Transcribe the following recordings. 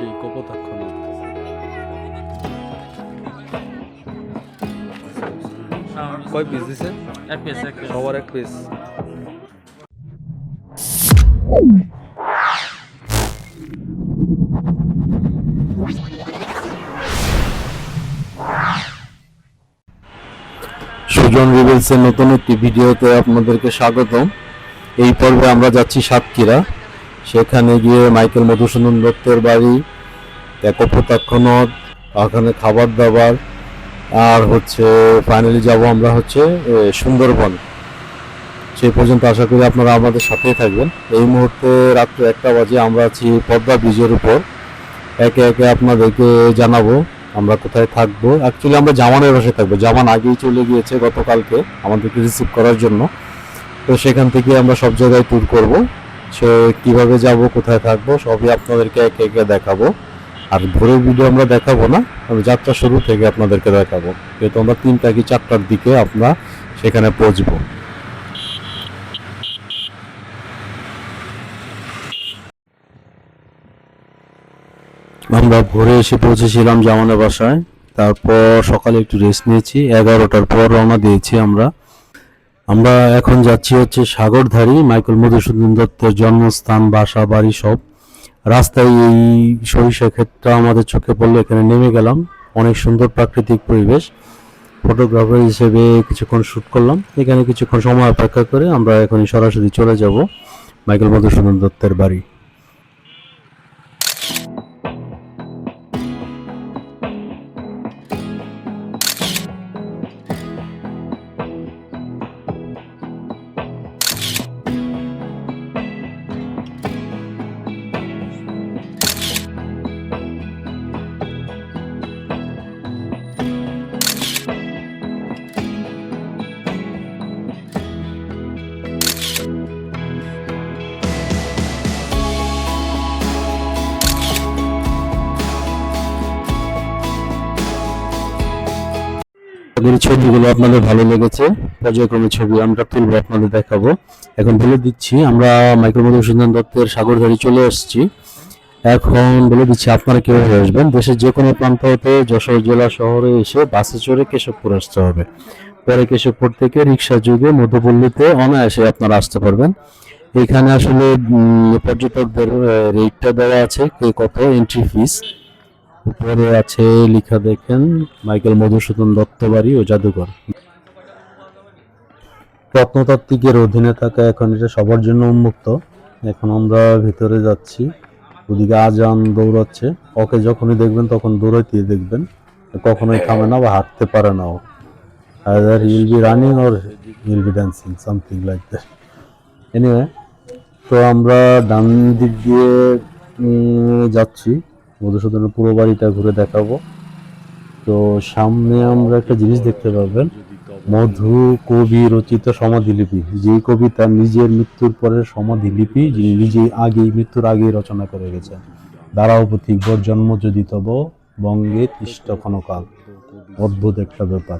সেই কপোতাক্ষ নদ কয় পিস দিছে? এক পিস এক পিস সবার এক পিস সুজন রিভেলসের নতুন একটি ভিডিওতে আপনাদেরকে স্বাগতম। এই পর্বে আমরা যাচ্ছি সাতক্ষীরা। সেখানে গিয়ে মাইকেল মধুসূদন দত্তের বাড়ি কপোতাক্ষ নদ ওখানে খাবার দাবার, আর হচ্ছে ফাইনালি যাব আমরা হচ্ছে সুন্দরবন। সেই পর্যন্ত আশা করি আপনারা আমাদের সাথেই থাকবেন। এই মুহূর্তে রাত্রে একটা বাজে আমরা আছি পদ্মা ব্রিজের উপর। একে একে আপনাদেরকে জানাব আমরা কোথায় থাকব। অ্যাকচুয়ালি আমরা জামানের বাসায় থাকব। জামান আগেই চলে গিয়েছে গতকালকে আমাদেরকে রিসিভ করার জন্য। তো সেখান থেকে আমরা সব জায়গায় ট্যুর করব। সে কীভাবে যাব, কোথায় থাকব, সবই আপনাদেরকে একে একে দেখাবো। আর ভোরের ভিডিও আমরা দেখাবো না, আমি যাত্রা শুরু থেকে আপনাদেরকে দেখাবো। যেহেতু আমরা তিনটা কি চারটার দিকে আমরা সেখানে পৌঁছবো। আমরা ভোরে এসে পৌঁছেছিলাম জামানের বাসায়, তারপর সকালে একটু রেস্ট নিয়েছি, এগারোটার পর রওনা দিয়েছি আমরা। আমরা এখন যাচ্ছি হচ্ছে সাগরধারী, মাইকেল মধুসূদন দত্তের জন্মস্থান, বাসা, বাড়ি সব। রাস্তায় এই সরিষা ক্ষেতটা আমাদের চোখে পড়ল, এখানে নেমে গেলাম। অনেক সুন্দর প্রাকৃতিক পরিবেশ। ফটোগ্রাফার হিসেবে কিছুক্ষণ শ্যুট করলাম। এখানে কিছুক্ষণ সময় অপেক্ষা করে আমরা এখন সরাসরি চলে যাব মাইকেল মধুসূদন দত্তের বাড়ি। আগের ছবিগুলো আপনাদের ভালো লেগেছে। পর্যায়ক্রমে ছবি আমরা তুলবো আপনাদের দেখাবো। এখন বলে দিচ্ছি, আমরা মাইকেল মধুসূদন দত্তের সাগরধারি চলে এসেছি। এখন বলে দিচ্ছি, আপনারা কীভাবে আসবেন? দেশের যে কোনো প্রান্ত হতে যশোর জেলা শহরে এসে বাসে চড়ে কেশবপুর আসতে হবে। পরে কেশবপুর থেকে রিক্সা যুগে মধ্যপল্লীতে অনায়াসে আপনারা আসতে পারবেন। এখানে আসলে পর্যটকদের রেটটা দেওয়া আছে, কে কত এন্ট্রি ফিস উপরে আছে, লেখা দেখেন, মাইকেল মধুসূদন দত্ত বাড়ি ও জাদুঘর। প্রত্নতাত্ত্বিকের অধীনে থাকা এখন এটা সবার জন্য উন্মুক্ত। এখন আমরা ভিতরে যাচ্ছি, ওদিকে আজান দৌড়াচ্ছে। ওকে যখনই দেখবেন তখন দৌড়াইতে দেখবেন, কখনোই থামে না বা হাঁটতে পারে না ও। Either he'll be running or he'll be dancing, something like that anyway, তো আমরা ডান দিক দিয়ে যাচ্ছি। মধুসূদনের পুরো বাড়িটা ঘুরে দেখাবো। তো সামনে আমরা একটা জিনিস দেখতে পাবেন। মধু কবি রচিত সমাধিলিপি। যে কবি তার নিজের মৃত্যুর পরের সমাধিলিপি, যিনি নিজেই আগেই মৃত্যুর আগেই রচনা করে গেছেন। দাঁড়াও পথিক বর জন্ম যদি তব, বঙ্গে তিষ্ট ক্ষণকাল। অদ্ভুত একটা ব্যাপার।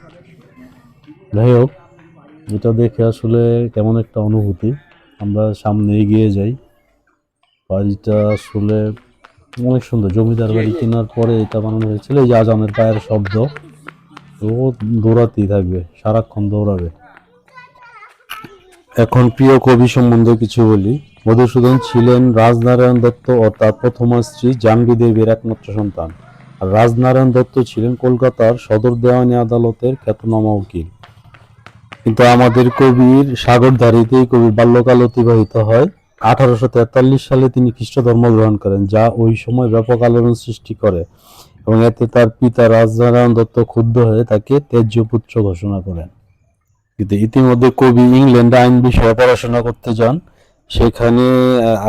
যাই হোক, এটা দেখে আসলে কেমন একটা অনুভূতি। আমরা সামনে এগিয়ে যাই। বাড়িটা আসলে অনেক সুন্দর। জমিদার বাড়ি কেনার পরে এটা বানানো হয়েছিল, এই আজানের পায়ের শব্দ। ও দৌড়াতেই থাকবে, সারাক্ষণ দৌড়াবে। এখন প্রিয় কবি সম্বন্ধে কিছু বলি। মধুসূদন ছিলেন রাজনারায়ণ দত্ত ও তার প্রথম স্ত্রী জানকী দেবীর একমাত্র সন্তান। আর রাজনারায়ণ দত্ত ছিলেন কলকাতার সদর দেওয়ানি আদালতের খ্যাতনামা উকিল। কিন্তু আমাদের কবির সাগরধারীতেই কবির বাল্যকাল অতিবাহিত হয়। আঠারোশো তেতাল্লিশ সালে তিনি খ্রিস্ট ধর্ম গ্রহণ করেন যা ওই সময় ব্যাপক আলোড়ন সৃষ্টি করে এবং এতে তার পিতা রাজনারায়ণ দত্ত ক্ষুব্ধ হয়ে তাকে তেজ্য পুত্র ঘোষণা করেন। কিন্তু ইতিমধ্যে কবি ইংল্যান্ডে আইন বিষয়ে পড়াশোনা করতে যান। সেখানে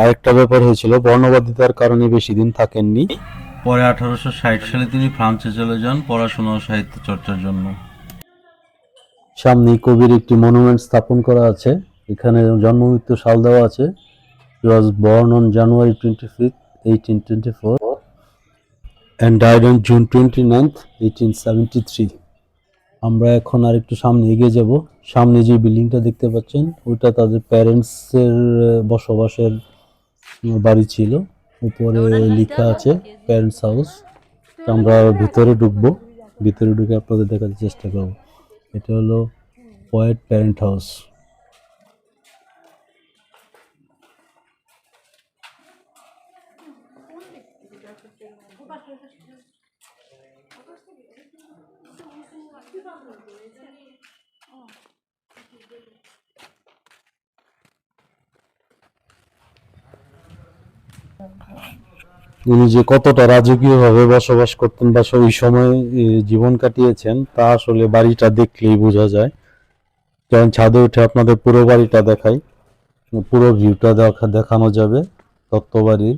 আরেকটা ব্যাপার হয়েছিল বর্ণবাদিতার কারণে বেশি দিন থাকেননি। পরে আঠারোশো ষাট সালে তিনি ফ্রান্সে চলে যান পড়াশোনা ও সাহিত্য চর্চার জন্য। সামনেই কবির একটি মনুমেন্ট স্থাপন করা আছে। এখানে জন্ম মৃত্যু সাল দেওয়া আছে। He was born on January 25th, 1824 and died on June 29th, 1873. আমরা এখন আর একটু সামনে এগিয়ে যাব। সামনে যে বিল্ডিংটা দেখতে পাচ্ছেন ওইটা তাদের প্যারেন্টসের বসবাসের বাড়ি ছিল। উপরে লেখা আছে প্যারেন্টস হাউস। আমরা ভিতরে ঢুকবো। ভিতরে ঢুকে আপনাদের দেখার চেষ্টা করব। এটা হলো পয়েট প্যারেন্ট হাউস। উনি যে কতটা রাজকীয়ভাবে বসবাস করতেন বা ওই সময় জীবন কাটিয়েছেন, তা আসলে বাড়িটা দেখলেই বোঝা যায়। যেমন ছাদে উঠে আপনাদের পুরো বাড়িটা দেখাই, পুরো ভিউটা দেখা, দেখানো যাবে তত্ত্ব বাড়ির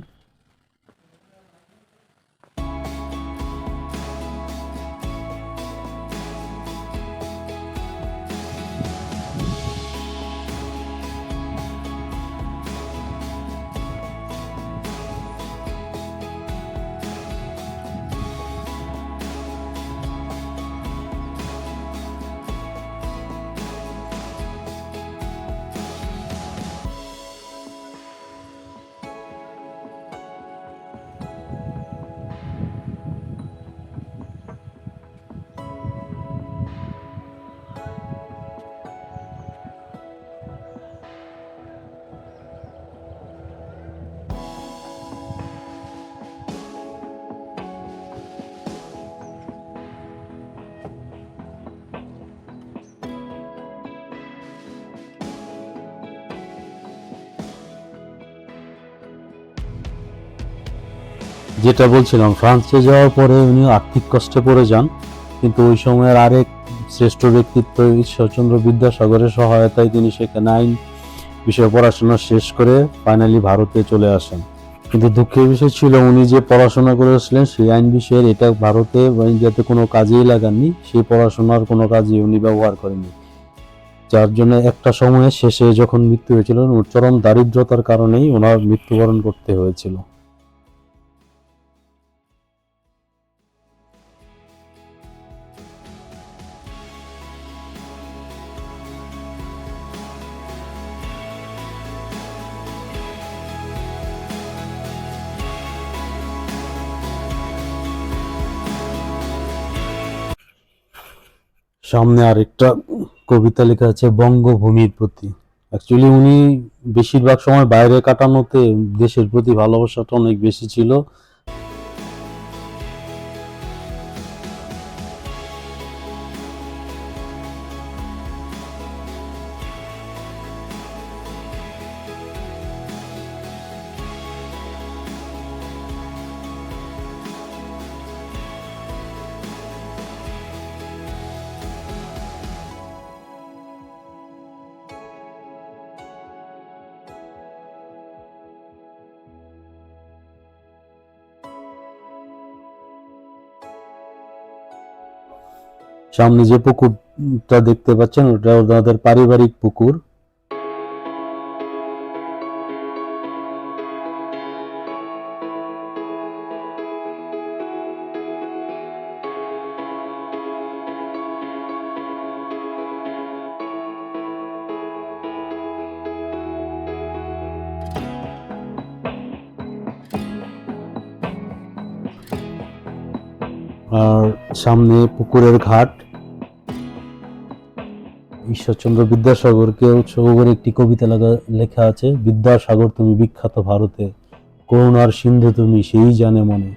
যেটা বলছিলাম, ফ্রান্সে যাওয়ার পরে উনি আর্থিক কষ্টে পড়ে যান, কিন্তু ওই সময়ের আরেক শ্রেষ্ঠ ব্যক্তিত্ব ঈশ্বরচন্দ্র বিদ্যাসাগরের সহায়তায় তিনি সেখানে আইন বিষয়ে পড়াশোনা শেষ করে ফাইনালি ভারতে চলে আসেন। কিন্তু দুঃখের বিষয় ছিল, উনি যে পড়াশোনা করেছিলেন, সেই আইন বিষয়ের এটা ভারতে বা ইন্ডিয়াতে কোনো কাজেই লাগাননি, সেই পড়াশোনার কোনো কাজে উনি ব্যবহার করেননি। যার জন্য একটা সময়ে শেষে যখন মৃত্যু হয়েছিল চরম দারিদ্রতার কারণেই ওনার মৃত্যুবরণ করতে হয়েছিল। সামনে আরেকটা কবিতা লেখা আছে, বঙ্গভূমির প্রতি। অ্যাকচুয়ালি উনি বেশিরভাগ সময় বাইরে কাটানোতে দেশের প্রতি ভালোবাসাটা অনেক বেশি ছিল। সামনে যে পুকুরটা দেখতে পাচ্ছেন ওটা ওনাদের পারিবারিক পুকুর। আর সামনে পুকুরের ঘাট। ঈশ্বরচন্দ্র বিদ্যাসাগরকে উৎসর্গ করে একটি কবিতা লেখা- আছে, বিদ্যাসাগর, তুমি বিখ্যাত ভারতে, করুণার সিন্ধু তুমি সেই জানে মনে।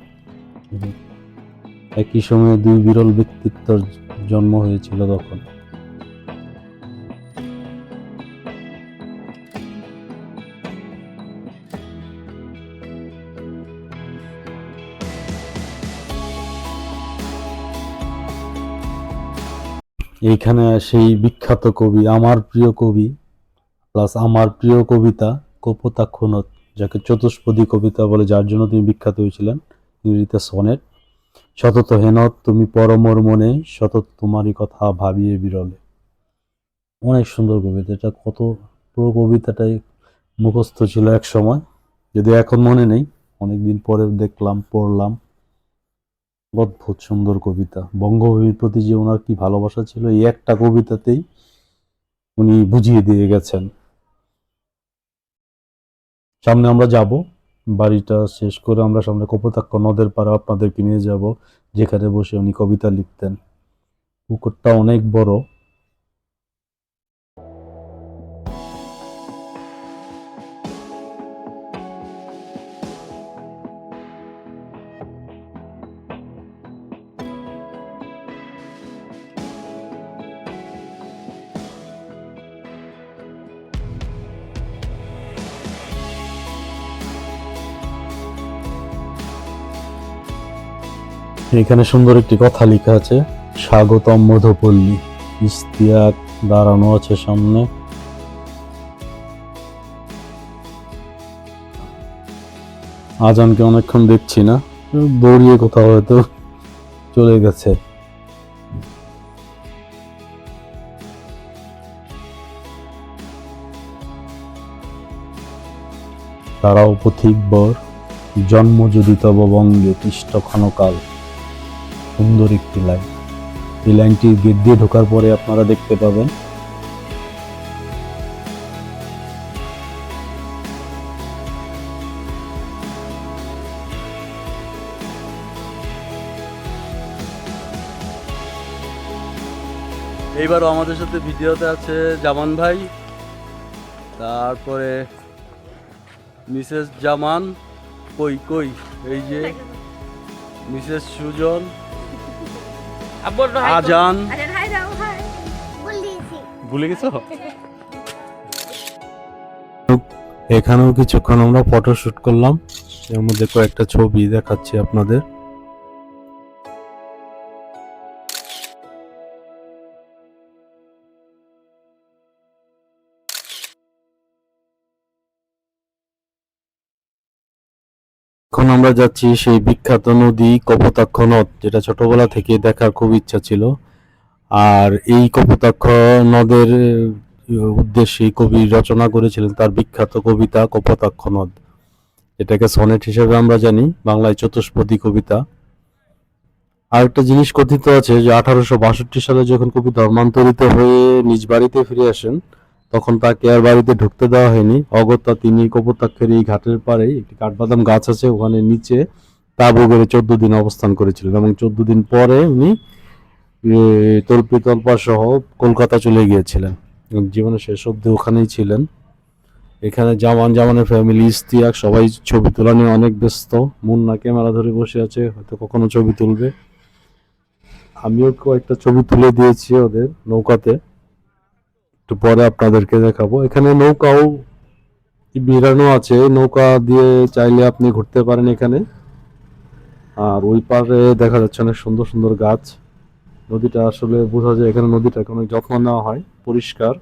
একই সময়ে দুই বিরল ব্যক্তিত্বর জন্ম হয়েছিল তখন। এইখানে সেই বিখ্যাত কবি, আমার প্রিয় কবি প্লাস আমার প্রিয় কবিতা কপোতাক্ষ নদ যাকে চতুষ্পদী কবিতা বলে, যার জন্য তিনি বিখ্যাত হয়েছিলেন ইংরেজিতে সনেট। সতত হেনত তুমি পরমর মনে সতত তোমারই কথা ভাবিয়ে বিরলে। অনেক সুন্দর কবিতা, এটা কত পুরো কবিতাটাই মুখস্থ ছিল এক সময়, যদি এখন মনে নেই, অনেকদিন পরে দেখলাম, পড়লাম। অদ্ভুত সুন্দর কবিতা। বঙ্গভূমির প্রতি যে ওনার কি ভালোবাসা ছিল, এই একটা কবিতাতেই উনি বুঝিয়ে দিয়ে গেছেন। সামনে আমরা যাব, বাড়িটা শেষ করে আমরা সামনে কপোতাক্ষ নদের পাড়া আপনাদেরকে নিয়ে যাব, যেখানে বসে উনি কবিতা লিখতেন। পুকুরটা অনেক বড় এখানে সুন্দর একটি কথা লেখা আছে, স্বাগতম মধুপল্লী। ইস্তিয়াক দাঁড়ানো আছে সামনে। আজানকে অনেকক্ষণ দেখছি না, দৌড়িয়ে কোথাও হয়তো চলে গেছে। তারাও পথিক বর জন্ম যদি তব বঙ্গে পৃষ্ঠ ক্ষণকাল। সুন্দর একটি লাইন এই লাইনটি গেট দিয়ে ঢোকার পরে আপনারা দেখতে পাবেন। এইবারও আমাদের সাথে ভিডিওতে আছে জামান ভাই, তারপরে মিসেস জামান, কই কই, এই যে মিসেস সুজন আজান। ভুলে গেছো? এখানেও কিছুক্ষণ আমরা ফটো শুট করলাম। এর মধ্যে কয়েকটা ছবি দেখাচ্ছি আপনাদের। আমরা যাচ্ছি সেই বিখ্যাত নদী কপোতাক্ষ নদ যেটা ছোটবেলা থেকে দেখার খুব ইচ্ছা ছিল। আর এই কপোতাক্ষ নদের উদ্দেশ্যে কবি রচনা করেছিলেন তার বিখ্যাত কবিতা কপোতাক্ষ নদ এটাকে সনেট হিসেবে আমরা জানি, বাংলায় চতুষ্পদী কবিতা। আর একটা জিনিস কথিত আছে যে আঠারোশো বাষট্টি সালে যখন কবি ধর্মান্তরিত হয়ে নিজ বাড়িতে ফিরে আসেন তখন তাকে আর বাড়িতে ঢুকতে দেওয়া হয়নি। অগত্যা তিনি কপোতাক্ষের এই ঘাটের পাড়ে একটি কাঠবাদাম গাছ আছে ওখানে নিচে তাবু গড়ে চোদ্দ দিন অবস্থান করেছিলেন এবং চোদ্দ দিন পরে উনি এ, তল্পিতল্পা সহ কলকাতা চলে গিয়েছিলেন। জীবনের শেষ অবধি ওখানেই ছিলেন। এখানে জামান জামানের ফ্যামিলি ইস্তিয়াক সবাই ছবি তোলা নিয়ে অনেক ব্যস্ত। মুন্না ক্যামেরা ধরে বসে আছে হয়তো কখনো ছবি তুলবে। আমিও কয়েকটা ছবি তুলে দিয়েছি ওদের নৌকাতে। একটু পরে আপনাদেরকে দেখাবো। এখানে নৌকাও বিড়ানো আছে। নৌকা দিয়ে চাইলে আপনি ঘুরতে পারেন এখানে। আর ওই পারে দেখা যাচ্ছে অনেক সুন্দর সুন্দর গাছ। নদীটা আসলে বোঝা যায় এখানে নদীটাকে অনেক যত্ন নেওয়া হয়। পরিষ্কার।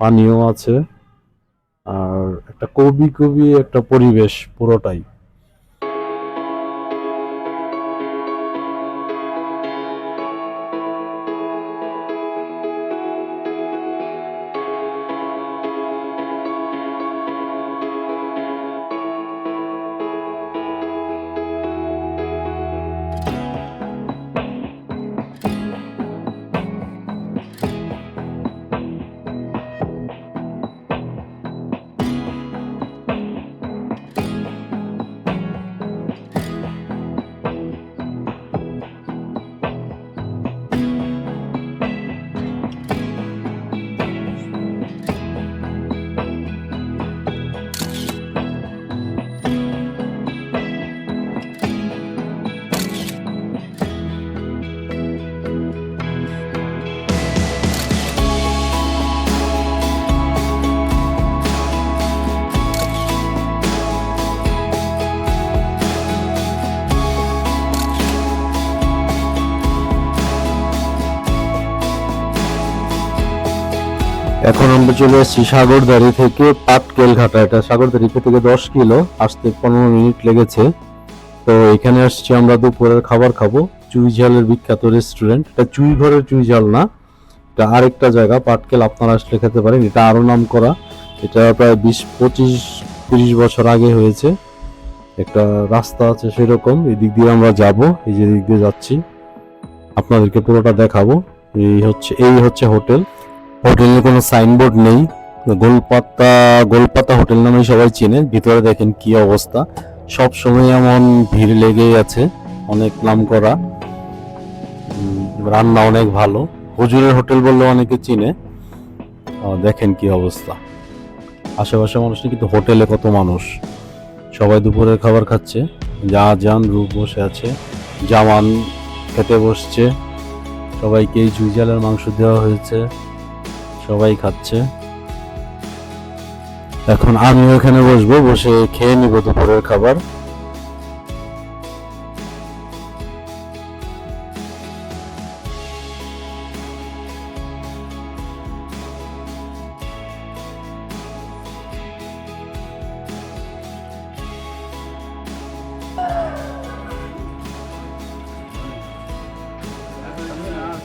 পানিও আছে। আর একটা কবি কবি একটা পরিবেশ পুরোটাই। আমরা চলে এসেছি সাগরদাড়ি থেকে পাটকেল ঘাটা এটা সাগরদাড়ি থেকে দশ কিলো, আসতে পনেরো মিনিট লেগেছে। তো এখানে আসছি আমরা দুপুরের খাবার খাব। চুই ঝালের বিখ্যাত রেস্টুরেন্ট এটা চুই ঘরের চুই ঝাল না। এটা আরেকটা জায়গা, পাটকেল, আপনারা আসলে খেতে পারেন। এটা আরও নাম করা এটা প্রায় বিশ, পঁচিশ, তিরিশ বছর আগে হয়েছে। একটা রাস্তা আছে সেরকম। এই দিক দিয়ে আমরা যাব, এই যে দিক দিয়ে যাচ্ছি। আপনাদেরকে পুরোটা দেখাবো। এই হচ্ছে এই হচ্ছে হোটেল। হোটেলে কোনো সাইনবোর্ড নেই। গোলপাতা গোলপাতা হোটেল নামে সবাই চেনে। ভিতরে দেখেন কি অবস্থা। সব সময় এমন ভিড় লেগেই আছে, অনেক নাম করা রান্না অনেক ভালো। হুজুরের হোটেল বললে অনেকে চিনে। দেখেন কি অবস্থা। আশেপাশে মানুষের কিন্তু হোটেলে কত মানুষ। সবাই দুপুরের খাবার খাচ্ছে। যা যান, রূপ বসে আছে। জামান খেতে বসছে। সবাইকেই জুইজালের মাংস দেওয়া হয়েছে। সবাই খাচ্ছে। এখন আমিও এখানে বসবো, বসে খেয়ে নিব দুপুরের খাবার।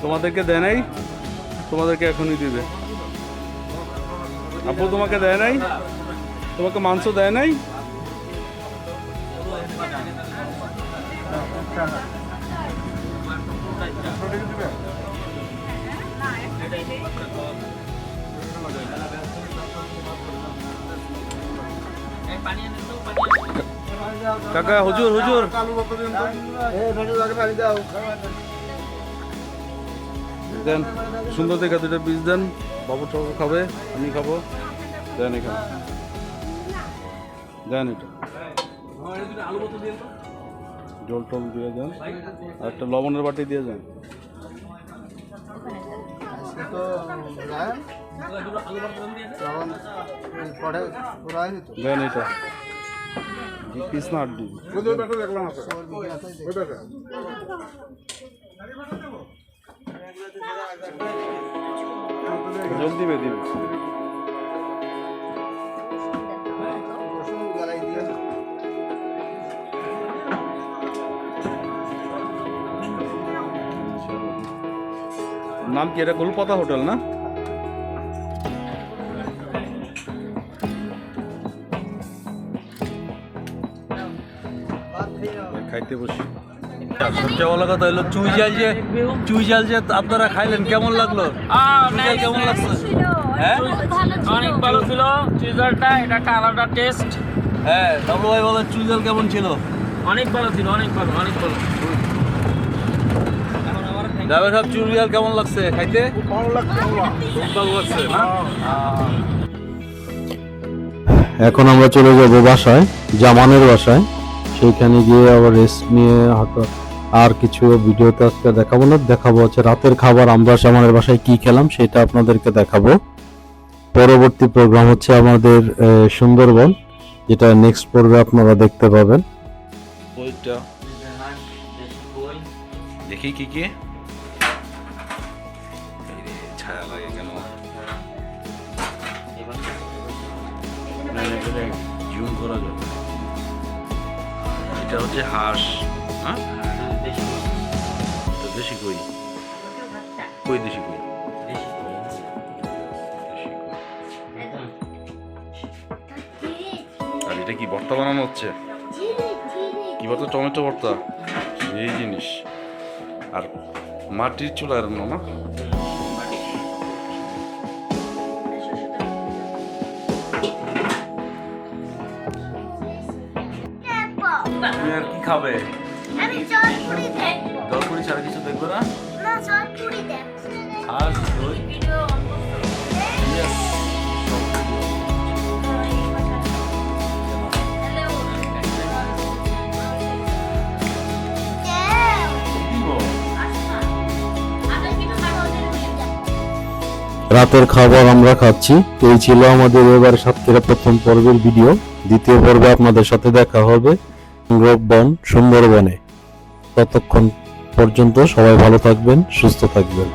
তোমাদেরকে দেয় নাই? তোমাদেরকে এখনই দিবে। আপু তোমাকে দেয় নাই? তোমাকে মাংস দেয় নাই? কাকা, হুজুর হুজুর। দেন, সুন্দর দেখা দুটা পিস দেন। বাবু টাবু খাবে আমি খাব। দেন এখানে। দেন এটা। জল টল দিয়ে দেন। আর একটা লবণের বাটি দিয়ে যান দেন এটা। দু পিস না আট দিন জল দিবে দিবে। নাম কি? এটা গোলপাতা হোটেল না? সবচেয়ে বড় কথা হলো চুই জাল যে চুই জাল যে আপনারা খাইলেন কেমন লাগল? চুই কেমন লাগছে? হ্যাঁ? অনেক ভালো ছিল। চিজারটা এটা একটা আলাদা টেস্ট হ্যাঁ ডাবলু ভাই বলেন চুই জাল কেমন ছিল? অনেক ভালো ছিল অনেক ভালো অনেক ভালো। চুই জাল কেমন লাগছে? খাইতে? খুব ভালো লাগছে। না? এখন আমরা চলে যাব বাসায় জামানের বাসায়। সেইখানে গিয়ে আবার রেস্ট নিয়ে হয়তো আর কিছু ভিডিওতে আজকে দেখাবো না। দেখাবো হচ্ছে রাতের খাবার, আমরা জামানের বাসায় কি খেলাম সেটা আপনাদেরকে দেখাবো। পরবর্তী প্রোগ্রাম হচ্ছে আমাদের সুন্দরবন, যেটা নেক্সট পর্বে আপনারা দেখতে পাবেন। দেখি কি কি। এটা হচ্ছে হাঁস হ্যাঁ? দেশি কই? কই দেশি কই। আর এটা কি ভর্তা বানানো হচ্ছে? কি ভর্তা? টমেটো ভর্তা? এই জিনিস। আর মাটির চুলা রান্না, না? তুমি আর কি খাবে? আমি চটপুরি দেখব জলপুরি ছাড়া কিছু দেখবে না? আর দই রাতের খাবার আমরা খাচ্ছি। তো এই ছিল আমাদের এবার সাতক্ষীরা প্রথম পর্বের ভিডিও দ্বিতীয় পর্বে আপনাদের সাথে দেখা হবে। বন সুন্দরবনে। ততক্ষণ পর্যন্ত সবাই ভালো থাকবেন সুস্থ থাকবেন।